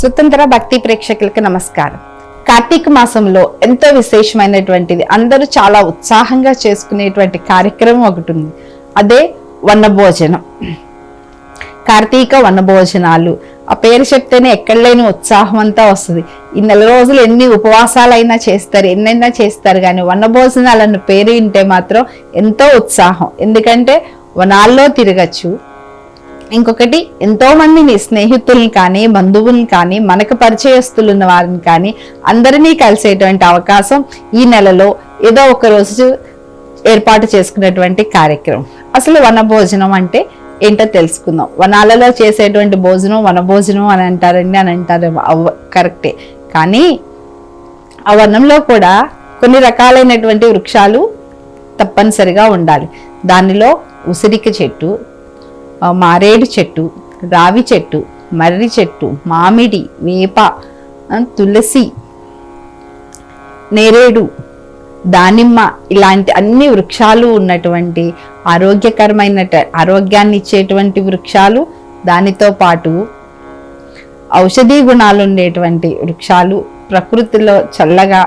స్వతంత్ర భక్తి ప్రేక్షకులకు నమస్కారం. కార్తీక మాసంలో ఎంతో విశేషమైనటువంటిది. అందరూ చాలా ఉత్సాహంగా చేసుకునేటువంటి కార్యక్రమం ఒకటి ఉంది అదే వనభోజనం. కార్తీక వనభోజనాలు. ఆ పేరు చెప్తేనే ఎక్కడ లేని ఉత్సాహం అంతా వస్తుంది. ఈ నెల రోజులు ఎన్ని ఉపవాసాలైనా చేస్తారు ఎన్నైనా చేస్తారు కానీ వనభోజనాలను పేరు వింటే మాత్రం ఎంతో ఉత్సాహం. ఎందుకంటే వనాల్లో తిరగచ్చు ఇంకొకటి ఎంతో మంది మీ స్నేహితుల్ని కానీ బంధువుల్ని కానీ మనకు పరిచయస్తులు ఉన్న వారిని కానీ అందరినీ కలిసేటువంటి అవకాశం ఈ నెలలో ఏదో ఒక రోజు ఏర్పాటు చేసుకున్నటువంటి కార్యక్రమం. అసలు వనభోజనం అంటే ఏంటో తెలుసుకుందాం. వనాలలో చేసేటువంటి భోజనం వనభోజనం అని అంటారండి అని అంటారు. అవ కరెక్టే. కానీ ఆ వనంలో కూడా కొన్ని రకాలైనటువంటి వృక్షాలు తప్పనిసరిగా ఉండాలి. దానిలో ఉసిరిక చెట్టు మారేడు చెట్టు రావి చెట్టు మర్రి చెట్టు మామిడి వేప తులసి నేరేడు దానిమ్మ ఇలాంటి అన్ని వృక్షాలు ఉన్నటువంటి ఆరోగ్యకరమైన ఆరోగ్యాన్ని ఇచ్చేటువంటి వృక్షాలు దానితో పాటు ఔషధీ గుణాలు ఉండేటువంటి వృక్షాలు ప్రకృతిలో చల్లగా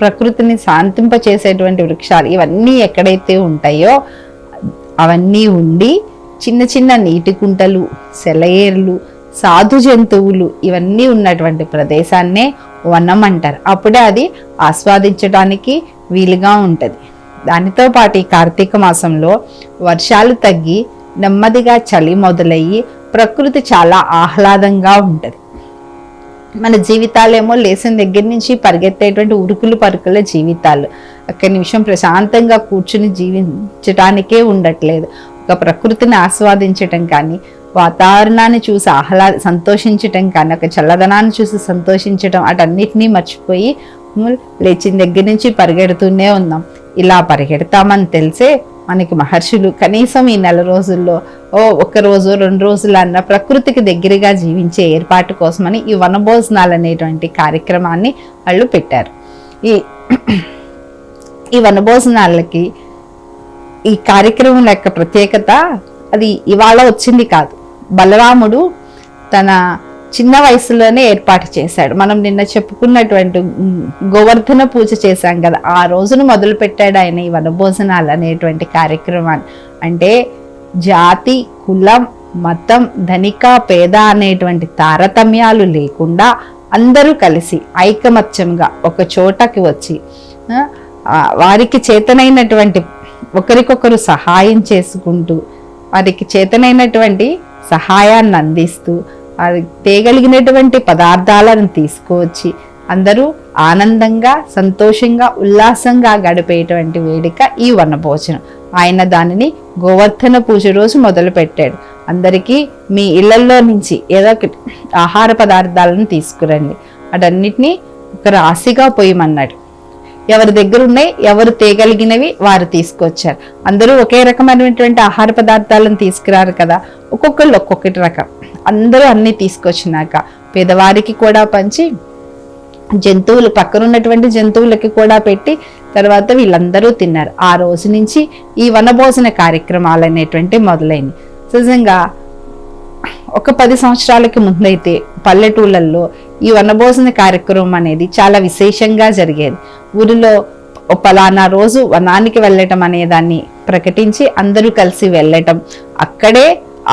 ప్రకృతిని శాంతింపచేసేటువంటి వృక్షాలు ఇవన్నీ ఎక్కడైతే ఉంటాయో అవన్నీ ఉండి చిన్న చిన్న నీటి కుంటలు సెలయేర్లు సాధు జంతువులు ఇవన్నీ ఉన్నటువంటి ప్రదేశాన్నే వనం అంటారు. అప్పుడే అది ఆస్వాదించడానికి వీలుగా ఉంటుంది. దానితో పాటు ఈ కార్తీక మాసంలో వర్షాలు తగ్గి నెమ్మదిగా చలి మొదలయ్యి ప్రకృతి చాలా ఆహ్లాదంగా ఉంటుంది. మన జీవితాలేమో లేచిన దగ్గర నుంచి పరిగెత్తేటువంటి ఉరుకులు పరుకుల జీవితాలు. ఒక్క నిమిషం ప్రశాంతంగా కూర్చుని జీవించటానికే ఉండట్లేదు. ఒక ప్రకృతిని ఆస్వాదించటం కానీ వాతావరణాన్ని చూసి ఆహ్లా సంతోషించటం కానీ ఒక చల్లదనాన్ని చూసి సంతోషించటం అటన్నిటినీ మర్చిపోయి లేచిన దగ్గర నుంచి పరిగెడుతూనే ఉన్నాం. ఇలా పరిగెడతామని తెలిసే మనకి మహర్షులు కనీసం ఈ నెల రోజుల్లో ఓ ఒక రోజు రెండు రోజులు అన్న ప్రకృతికి దగ్గరగా జీవించే ఏర్పాటు కోసమని ఈ వనభోజనాలు అనేటువంటి కార్యక్రమాన్ని వాళ్ళు పెట్టారు. ఈ ఈ వనభోజనాలకి ఈ కార్యక్రమం యొక్క ప్రత్యేకత అది ఇవాళ వచ్చింది కాదు. బలరాముడు తన చిన్న వయసులోనే ఏర్పాటు చేశాడు. మనం నిన్న చెప్పుకున్నటువంటి గోవర్ధన పూజ చేశాం కదా ఆ రోజును మొదలు పెట్టాడు ఆయన ఈ వనభోజనాలు అనేటువంటి కార్యక్రమాన్ని. అంటే జాతి కులం మతం ధనిక పేద అనేటువంటి తారతమ్యాలు లేకుండా అందరూ కలిసి ఐకమత్యంగా ఒక చోటకి వచ్చి వారికి చేతనైనటువంటి ఒకరికొకరు సహాయం చేసుకుంటూ వారికి చేతనైనటువంటి సహాయాన్ని అందిస్తూ వారికి తేగలిగినటువంటి పదార్థాలను తీసుకువచ్చి అందరూ ఆనందంగా సంతోషంగా ఉల్లాసంగా గడిపేటువంటి వేడుక ఈ వనభోజనం. ఆయన దానిని గోవర్ధన పూజ రోజు మొదలుపెట్టాడు. అందరికీ మీ ఇళ్ళల్లో నుంచి ఏదో ఒకటి ఆహార పదార్థాలను తీసుకురండి. వాటన్నిటినీ ఒక రాశిగా పోయమన్నాడు. ఎవరి దగ్గర ఉన్నాయి ఎవరు తేగలిగినవి వారు తీసుకొచ్చారు. అందరూ ఒకే రకమైనటువంటి ఆహార పదార్థాలను తీసుకురారు కదా. ఒక్కొక్కళ్ళు ఒక్కొక్కటి రకం. అందరూ అన్ని తీసుకొచ్చినాక పేదవారికి కూడా పంచి జంతువులు పక్కన ఉన్నటువంటి జంతువులకి కూడా పెట్టి తర్వాత వీళ్ళందరూ తిన్నారు. ఆ రోజు నుంచి ఈ వనభోజన కార్యక్రమాలు అనేటువంటి మొదలైనవి నిజంగా ఒక పది సంవత్సరాలకి ముందైతే పల్లెటూళ్ళల్లో ఈ వనభోజన కార్యక్రమం అనేది చాలా విశేషంగా జరిగేది. ఊరిలో పలానా రోజు వనానికి వెళ్ళటం అనేదాన్ని ప్రకటించి అందరూ కలిసి వెళ్ళటం. అక్కడే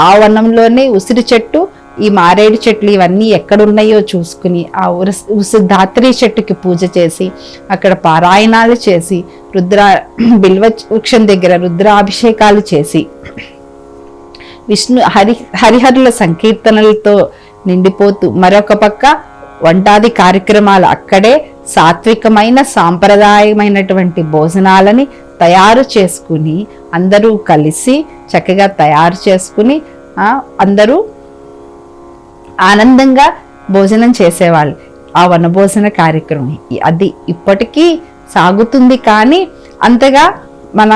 ఆ వనంలోనే ఉసిరి చెట్టు ఈ మారేడు చెట్లు ఇవన్నీ ఎక్కడున్నాయో చూసుకుని ఆ ఉరస్ ఉసి ధాత్రి చెట్టుకి పూజ చేసి అక్కడ పారాయణాలు చేసి రుద్ర బిల్వ వృక్షం దగ్గర రుద్రాభిషేకాలు చేసి విష్ణు హరి హరిహరుల సంకీర్తనలతో నిండిపోతూ మరొక పక్క వంటాది కార్యక్రమాలు అక్కడే సాత్వికమైన సాంప్రదాయమైనటువంటి భోజనాలని తయారు చేసుకుని అందరూ కలిసి చక్కగా తయారు చేసుకుని అందరూ ఆనందంగా భోజనం చేసేవాళ్ళు. ఆ వనభోజన కార్యక్రమం అది ఇప్పటికీ సాగుతుంది కానీ అంతగా మన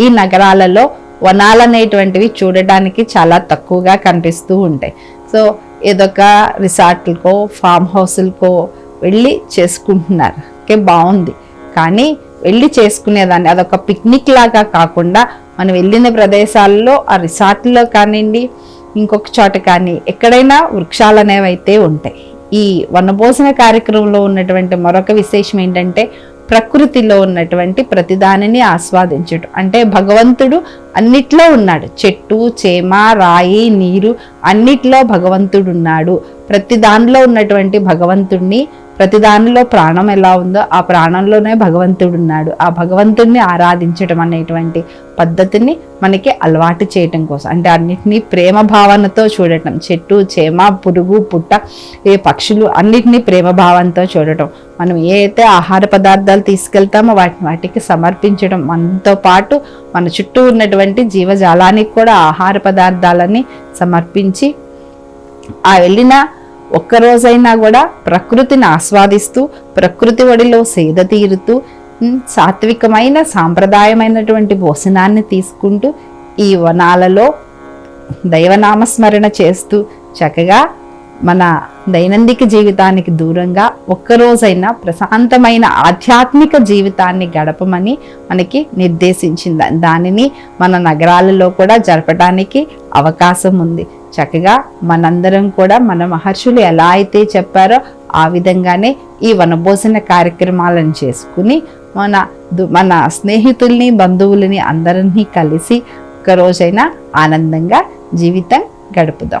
ఈ నగరాలలో వనాలు అనేటువంటివి చూడడానికి చాలా తక్కువగా కనిపిస్తూ ఉంటాయి. సో ఏదొక రిసార్ట్లకో ఫామ్ హౌస్లకో వెళ్ళి చేసుకుంటున్నారు. ఓకే బాగుంది. కానీ వెళ్ళి చేసుకునేదాన్ని అదొక పిక్నిక్ లాగా కాకుండా మనం వెళ్ళిన ప్రదేశాల్లో ఆ రిసార్ట్లో కానివ్వండి ఇంకొక చోట కానీ ఎక్కడైనా వృక్షాలు అనేవి అయితే ఉంటాయి. ఈ వనభోజన కార్యక్రమంలో ఉన్నటువంటి మరొక విశేషం ఏంటంటే ప్రకృతిలో ఉన్నటువంటి ప్రతిదానిని ఆస్వాదించడం అంటే భగవంతుడు అన్నిట్లో ఉన్నాడు. చెట్టు చేమ రాయి నీరు అన్నిట్లో భగవంతుడు ఉన్నాడు. ప్రతి దానిలో ఉన్నటువంటి భగవంతుడిని ప్రతి దానిలో ప్రాణం ఎలా ఉందో ఆ ప్రాణంలోనే భగవంతుడు ఉన్నాడు. ఆ భగవంతుడిని ఆరాధించడం అనేటువంటి పద్ధతిని మనకి అలవాటు చేయటం కోసం. అంటే అన్నిటినీ ప్రేమ భావనతో చూడటం. చెట్టు చేమ పురుగు పుట్ట ఏ పక్షులు అన్నిటినీ ప్రేమ భావంతో చూడటం. మనం ఏ అయితే ఆహార పదార్థాలు తీసుకెళ్తామో వాటిని వాటికి సమర్పించడం మనతో పాటు మన చుట్టూ ఉన్నటువంటి జీవజాలానికి కూడా ఆహార పదార్థాలని సమర్పించి ఆ వెళ్ళిన ఒక్క రోజైనా కూడా ప్రకృతిని ఆస్వాదిస్తూ ప్రకృతి ఒడిలో సేద తీరుతూ సాత్వికమైన సాంప్రదాయమైనటువంటి భోజనాన్ని తీసుకుంటూ ఈ వనాలలో దైవనామస్మరణ చేస్తూ చక్కగా మన దైనందిక జీవితానికి దూరంగా ఒక్కరోజైనా ప్రశాంతమైన ఆధ్యాత్మిక జీవితాన్ని గడపమని మనకి నిర్దేశించింది దానిని మన నగరాలలో కూడా జరపడానికి అవకాశం ఉంది. చక్కగా మనందరం కూడా మన మహర్షులు ఎలా అయితే చెప్పారో ఆ విధంగానే ఈ వనభోజన కార్యక్రమాలను చేసుకుని మన దు- మన స్నేహితుల్ని బంధువులని అందరినీ కలిసి ఒక్కరోజైనా రోజైనా ఆనందంగా జీవితం గడుపుదాం.